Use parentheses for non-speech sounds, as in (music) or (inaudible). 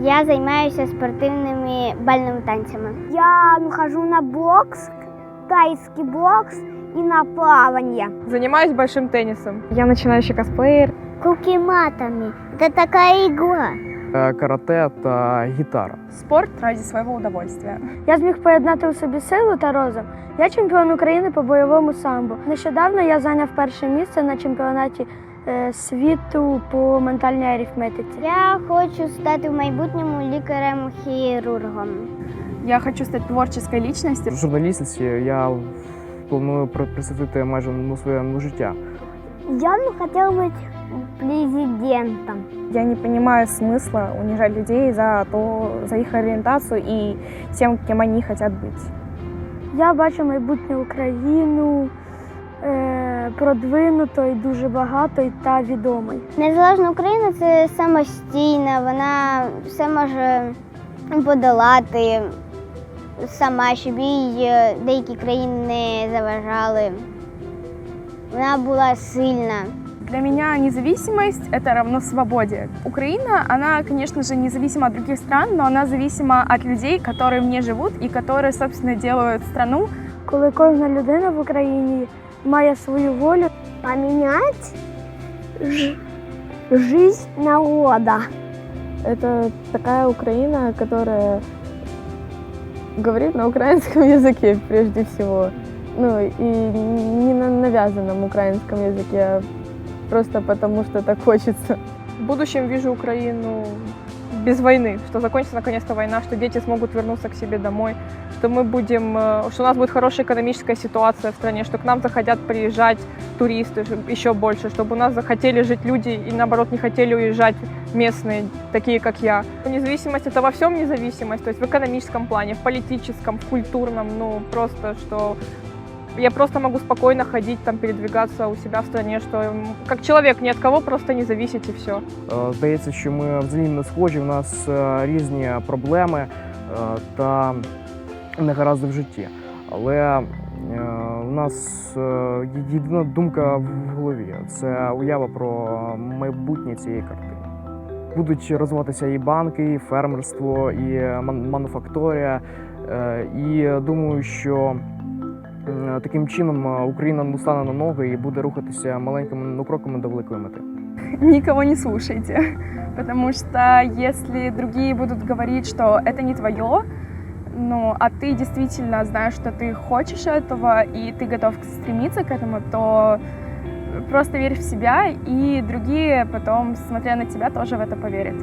Я займаюся спортивними бальними танцями. Я ну, хожу на бокс, тайский бокс и на плавание. Занимаюсь большим теннисом. Я начинающий косплеер. Кукіматами. Це така ігла. Е, карате та гітара. Спорт ради своего удовольствия. Я зміг поєднати у собі силу та розум. Я чемпіон України по бойовому самбо. Нещодавно я зайняв перше місце на чемпіонаті світу по ментальній арифметиці. Я хочу стати в майбутньому лікарем-хірургом. Я хочу стать творческой личностью. В журналістиці я планую при- присвятити майже ну, своє ну, життя. Я ну, хотів бути президентом. Я не понимаю смысла унижать людей за то, за их ориентацию и тем, кем они хотят быть. Я бачу майбутнє Україну е, продвинутою, дуже багатою та відомою. Незалежна Україна це самостійна, вона все може подолати сама, щоб їй е, деякі країни не заважали. Вона була сильна. Для меня независимость – это равно свободе. Украина, она, конечно же, независима от других стран, но она зависима от людей, которые в ней живут и которые, собственно, делают страну. Коли кожна людина в Україні має свою волю, поміняти ж, жизнь народа. Это такая Украина, которая говорит на украинском языке прежде всего. Ну, и не на навязанном украинском языке, а просто потому, что так хочется. В будущем вижу Украину без войны, что закончится наконец-то война, что дети смогут вернуться к себе домой, что мы будем, э, что у нас будет хорошая экономическая ситуация в стране, что к нам захотят приезжать туристы еще больше, чтобы у нас захотели жить люди и наоборот не хотели уезжать местные, такие как я. Независимость это во всем независимость, то есть в экономическом плане, в политическом, в культурном, ну просто что я просто могу спокойно ходить, там, передвигаться у себя в стране, что как человек ни от кого просто не зависеть и все. Е, Здається, що ми не схожі, у нас е, різні проблеми е, та негаразди в житті. Але е, у нас е, єдина думка в голові це уява про майбутнє цієї картини. Будуть розвиватися і банки, і фермерство, і ман- мануфакторія. Е, І думаю, що е, таким чином е, Україна ну, стане на ноги і буде рухатися маленькими ну, кроками до великої мети. Никого не слушайте, (laughs) потому что если другие будут говорить, что это не твое, ну, а ты действительно знаешь, что ты хочешь этого, и ты готов стремиться к этому, то просто верь в себя, и другие потом, смотря на тебя, тоже в это поверят.